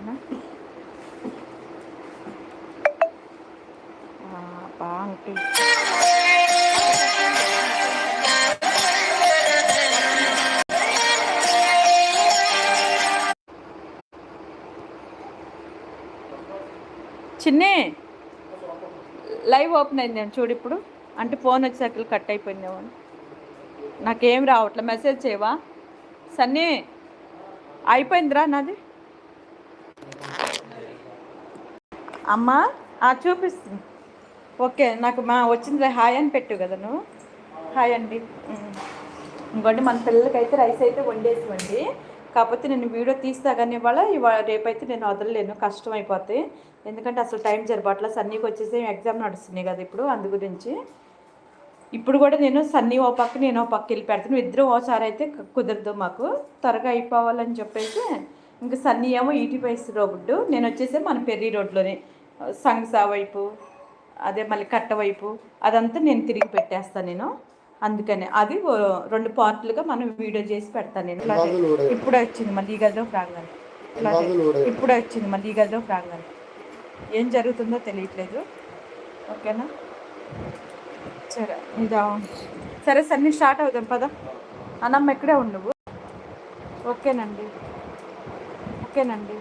ఓకేనా బాగుంటుంది live open అయింది నేను చూడు ఇప్పుడు. అంటే ఫోన్ వచ్చేసరికి కట్ అయిపోయిందేమో అని. నాకేం రావట్లే. మెసేజ్ చేయవా? సన్నీ అయిపోయిందిరా నాది? అమ్మా ఆ, చూపిస్తుంది. ఓకే నాకు మా వచ్చింది హాయ్ అని పెట్టు కదా నువ్వు. హాయ్ అండి. ఇంకోండి మన పిల్లలకైతే రైస్ అయితే వండేసివ్వండి. కాకపోతే నేను వీడియో తీస్తా కానీ ఇవాళ ఇవాళ రేపైతే నేను వదలలేను కష్టం అయిపోతాయి. ఎందుకంటే అసలు టైం జరపట్ల సన్నీకి వచ్చేసి ఎగ్జామ్ నడుస్తున్నాయి కదా ఇప్పుడు అందు గురించి. ఇప్పుడు కూడా నేను సన్నీ ఓ పక్క నేను ఓ పక్క వెళ్ళి పెడతాను. ఇద్దరు ఓసారి అయితే కుదరదు మాకు. త్వరగా అయిపోవాలని చెప్పేసి ఇంకా సన్నీ ఏమో ఈటీ పైస్ రోడ్డు నేను వచ్చేసి మన పెర్రి రోడ్లోనే. సంగసా వైపు అదే మళ్ళీ కట్ట వైపు అదంతా నేను తిరిగి పెట్టేస్తాను నేను. అందుకని అది రెండు పార్ట్లుగా మనం వీడియో చేసి పెడతాను నేను. ఇప్పుడే వచ్చింది మళ్ళీ ఈ గదిలో ప్రాంగణం. ఇప్పుడే వచ్చింది మళ్ళీ ఈ గదిలో ప్రాంగణం ఏం జరుగుతుందో తెలియట్లేదు. ఓకేనా? సరే ఇదా. సరే సరే స్టార్ట్ అవుదాం పద. అన్నమ్మ ఇక్కడే ఉండు ఓకేనండి. ఓకేనండి